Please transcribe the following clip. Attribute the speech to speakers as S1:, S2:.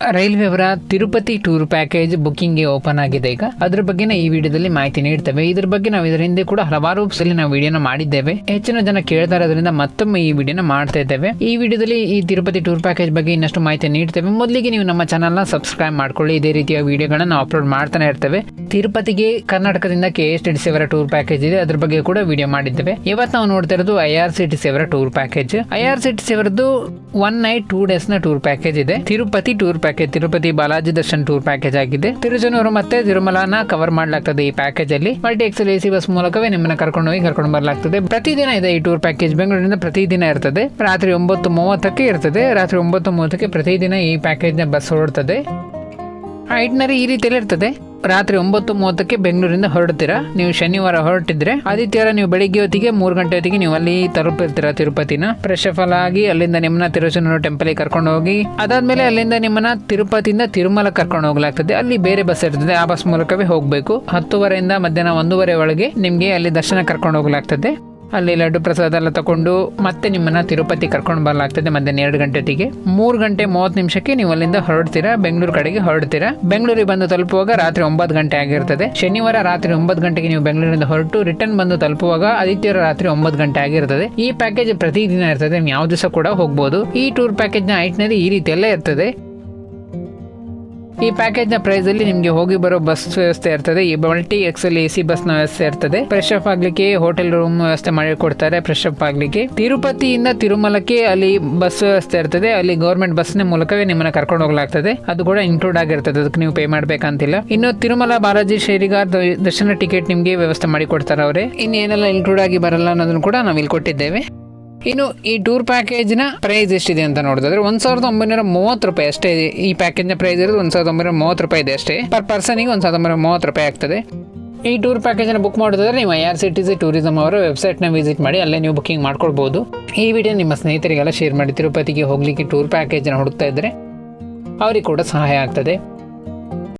S1: Railway ಅವರ Tirupati tour package ಬುಕ್ಕಿಂಗ್ಗೆ open ಆಗಿದೆ ಈಗ. ಅದ್ರ ಬಗ್ಗೆ ಈ ವಿಡಿಯೋದಲ್ಲಿ ಮಾಹಿತಿ ನೀಡ್ತೇವೆ. ಇದ್ರ ಬಗ್ಗೆ ನಾವು ಇದರ ಹಿಂದೆ ಕೂಡ ಹಲವಾರು ಸಲ ನಾವು ವಿಡಿಯೋನ ಮಾಡಿದ್ದೇವೆ. ಹೆಚ್ಚಿನ ಜನ ಕೇಳ್ತಾ ಇರೋದ್ರಿಂದ ಮತ್ತೊಮ್ಮೆ ಈ ವಿಡಿಯೋನ ಮಾಡ್ತಾ ಇದ್ದೇವೆ. ಈ ವಿಡಿಯೋದಲ್ಲಿ ಈ ತಿರುಪತಿ ಟೂರ್ ಪ್ಯಾಕೇಜ್ ಬಗ್ಗೆ ಇನ್ನಷ್ಟು ಮಾಹಿತಿ ನೀಡ್ತೇವೆ. ಮೊದಲಿಗೆ ನೀವು ನಮ್ಮ ಚಾನಲ್ನ ಸಬ್ಸ್ಕ್ರೈಬ್ ಮಾಡ್ಕೊಳ್ಳಿ. ಇದೇ ರೀತಿಯ ವಿಡಿಯೋಗಳನ್ನ ಅಪ್ಲೋಡ್ ಮಾಡ್ತಾನೆ ಇರ್ತೇವೆ. ತಿರುಪತಿಗೆ ಕರ್ನಾಟಕದಿಂದ ಕೆ ಎಸ್ ಟಿ ಸಿ ಅವರ ಟೂರ್ ಪ್ಯಾಕೇಜ್ ಇದೆ. ಅದ್ರ ಬಗ್ಗೆ ಕೂಡ ವಿಡಿಯೋ ಮಾಡಿದ್ದೇವೆ. ಇವತ್ತು ನಾವು ನೋಡ್ತಾ ಇರೋದು I R C T C tour package. I R C T C one night two ಡೇಸ್ನ tour package ಇದೆ. Tirupati tour package Tirupati Balaji darshan tour package ಆಗಿದೆ. ತಿರುಜನೂರು ಮತ್ತೆ ತಿರುಮಲನ ಕವರ್ ಮಾಡಲಾಗ್ತದೆ ಈ ಪ್ಯಾಕೇಜ್ ಅಲ್ಲಿ. ಮಲ್ಟಿ ಎಕ್ಸೆಲ್ ಎಸಿ ಬಸ್ ಮೂಲಕವೇ ನಿಮ್ಮನ್ನ ಕರ್ಕೊಂಡು ಹೋಗಿ ಕರ್ಕೊಂಡು ಬರಲಾಗ್ತದೆ. ಪ್ರತಿದಿನ ಇದೆ ಈ ಟೂರ್ ಪ್ಯಾಕೇಜ್ ಬೆಂಗಳೂರಿನಿಂದ ಪ್ರತಿದಿನ ಇರ್ತದೆ. ರಾತ್ರಿ ಒಂಬತ್ತು ಮೂವತ್ತಕ್ಕೆ ಇರ್ತದೆ. ರಾತ್ರಿ ಒಂಬತ್ತು ಮೂವತ್ತಕ್ಕೆ ಪ್ರತಿದಿನ ಈ ಪ್ಯಾಕೇಜ್ನ ಬಸ್ ಹೊರಡ್ತದೆ. ಐಟ್ನರಿ ಈ ರೀತಿಯಲ್ಲಿ ಇರ್ತದೆ. ರಾತ್ರಿ ಒಂಬತ್ತು ಮೂವತ್ತಕ್ಕೆ ಬೆಂಗಳೂರಿಂದ ಹೊರಡ್ತೀರಾ? ನೀವು ಶನಿವಾರ ಹೊರಟಿದ್ರೆ ಆದಿತ್ಯವಾರ ನೀವು ಬೆಳಿಗ್ಗೆ ಹೊತ್ತಿಗೆ, ಮೂರು ಗಂಟೆ ಹೊತ್ತಿಗೆ ನೀವು ಅಲ್ಲಿ ತಲುಪಿರ್ತೀರಾ ತಿರುಪತಿನ. ಫ್ರೆಶ್ ಅಪ್ ಆಗಿ ಅಲ್ಲಿಂದ ನಿಮ್ಮನ್ನ ತಿರುಚನೂರು ಟೆಂಪಲ್ ಕರ್ಕೊಂಡು ಹೋಗಿ, ಅದಾದ್ಮೇಲೆ ಅಲ್ಲಿಂದ ನಿಮ್ಮನ್ನ ತಿರುಪತಿಯಿಂದ ತಿರುಮಲ ಕರ್ಕೊಂಡು ಹೋಗ್ಲಾಗ್ತದೆ. ಅಲ್ಲಿ ಬೇರೆ ಬಸ್ ಇರ್ತದೆ, ಆ ಬಸ್ ಮೂಲಕವೇ ಹೋಗಬೇಕು. ಹತ್ತುವರೆಯಿಂದ ಮಧ್ಯಾಹ್ನ ಒಂದೂವರೆ ಒಳಗೆ ನಿಮಗೆ ಅಲ್ಲಿ ದರ್ಶನ ಕರ್ಕೊಂಡು ಹೋಗ್ಲಾಗ್ತದೆ. ಅಲ್ಲಿ ಲಡ್ಡು ಪ್ರಸಾದ ಎಲ್ಲ ತಗೊಂಡು ಮತ್ತೆ ನಿಮ್ಮನ್ನ ತಿರುಪತಿ ಕರ್ಕೊಂಡು ಬರಲಾಗ್ತದೆ ಮಧ್ಯಾಹ್ನ ಎರಡು ಗಂಟೆಗೆ ಮೂರು ಗಂಟೆ ಮೂವತ್ತು ನಿಮಿಷಕ್ಕೆ ನೀವು ಅಲ್ಲಿಂದ ಹೊರಡ್ತೀರಾ? ಬೆಂಗಳೂರು ಕಡೆಗೆ ಹೊರಡ್ತೀರಾ? ಬೆಂಗಳೂರಿಗೆ ಬಂದು ತಲುಪುವಾಗ ರಾತ್ರಿ ಒಂಬತ್ತು ಗಂಟೆ ಆಗಿರ್ತದೆ. ಶನಿವಾರ ರಾತ್ರಿ ಒಂಬತ್ತು ಗಂಟೆಗೆ ನೀವು ಬೆಂಗಳೂರಿಂದ ಹೊರಟು ರಿಟರ್ನ್ ಬಂದು ತಲುಪುವಾಗ ಆದಿತ್ಯವಾರ ರಾತ್ರಿ ಒಂಬತ್ತು ಗಂಟೆ ಆಗಿರ್ತದೆ. ಈ ಪ್ಯಾಕೇಜ್ ಪ್ರತಿದಿನ ಇರ್ತದೆ. ನೀವು ಯಾವ ದಿವಸ ಕೂಡ ಹೋಗ್ಬೋದು. ಈ ಟೂರ್ ಪ್ಯಾಕೇಜ್ನ ಐಟ್ನಲ್ಲಿ ಈ ರೀತಿ ಎಲ್ಲ ಇರ್ತದೆ. ಈ ಪ್ಯಾಕೇಜ್ನ ಪ್ರೈಸ್ ಅಲ್ಲಿ ನಿಮಗೆ ಹೋಗಿ ಬರೋ ಬಸ್ ವ್ಯವಸ್ಥೆ ಇರ್ತದೆ. ಈ ಮಲ್ಟಿ ಎಕ್ಸೆಲ್ ಎ ಸಿ ಬಸ್ನ ವ್ಯವಸ್ಥೆ ಇರ್ತದೆ. ಫ್ರೆಶ್ ಅಪ್ ಆಗ್ಲಿಕ್ಕೆ ಹೋಟೆಲ್ ರೂಮ್ ವ್ಯವಸ್ಥೆ ಮಾಡಿ ಕೊಡ್ತಾರೆ ಫ್ರೆಶ್ ಅಪ್ ಆಗ್ಲಿಕ್ಕೆ. ತಿರುಪತಿಯಿಂದ ತಿರುಮಲಕ್ಕೆ ಅಲ್ಲಿ ಬಸ್ ವ್ಯವಸ್ಥೆ ಇರ್ತದೆ. ಅಲ್ಲಿ ಗೌರ್ಮೆಂಟ್ ಬಸ್ನ ಮೂಲಕವೇ ನಿಮ್ಮನ್ನ ಕರ್ಕೊಂಡು ಹೋಗ್ಲಾಗ್ತದೆ. ಅದು ಕೂಡ ಇನ್ಕ್ಲೂಡ್ ಆಗಿರ್ತದೆ. ಅದಕ್ಕೆ ನೀವು ಪೇ ಮಾಡ್ಬೇಕಂತಿಲ್ಲ. ಇನ್ನು ತಿರುಮಲ ಬಾಲಾಜಿ ಶೇರಿಗಾರ್ ದರ್ಶನ ಟಿಕೆಟ್ ನಿಮಗೆ ವ್ಯವಸ್ಥೆ ಮಾಡಿ ಕೊಡ್ತಾರೆ ಅವರೇ. ಇನ್ನೇನೆಲ್ಲ ಇನ್ಕ್ಲೂಡ್ ಆಗಿ ಬರಲ್ಲ ಅನ್ನೋದನ್ನು ಕೂಡ ನಾವು ಇಲ್ಲಿ ಕೊಟ್ಟಿದ್ದೇವೆ. ಇನ್ನು ಈ ಟೂರ್ ಪ್ಯಾಕೇಜ್ನ ಪ್ರೈಸ್ ಎಷ್ಟಿದೆ ಅಂತ ನೋಡಿದ್ರೆ ಒಂದ್ ಸಾವಿರದ ಒಂಬೈನೂರ ಮೂವತ್ತು ರೂಪಾಯಿ ಅಷ್ಟೇ ಇದೆ. ಈ ಪ್ಯಾಕೇಜ್ನ ಪ್ರೈಸ್ ಇರೋದು ಒಂದ್ ಸಾವಿರದ ಒಂಬೈನೂರ ಮೂವತ್ತು ರೂಪಾಯಿ ಇದೆ ಅಷ್ಟೇ. ಪರ್ ಪರ್ಸನಿಗೆ ಒಂದ್ ಸಾವಿರದ ಒಂಬೈನೂರ ಮೂವತ್ತು ರೂಪಾಯಿ ಆಗ್ತದೆ. ಈ ಟೂರ್ ಪ್ಯಾಕೇಜನ್ನು ಬುಕ್ ಮಾಡೋದಾದ್ರೆ ನೀವು I R C T C tourism ಅವರ ವೆಬ್ಸೈಟ್ನ ವಿಸಿಟ್ ಮಾಡಿ ಅಲ್ಲೇ ನೀವು ಬುಕಿಂಗ್ ಮಾಡ್ಕೊಳ್ಬೋದು. ಈ ವಿಡಿಯೋ ನಿಮ್ಮ ಸ್ನೇಹಿತರಿಗೆಲ್ಲ ಶೇರ್ ಮಾಡಿ ತಿರುಪತಿಗೆ ಹೋಗ್ಲಿಕ್ಕೆ ಟೂರ್ ಪ್ಯಾಕೇಜನ್ನು ಹುಡುಕ್ತಾ ಇದ್ರೆ ಅವ್ರಿಗೆ ಕೂಡ ಸಹಾಯ ಆಗ್ತದೆ.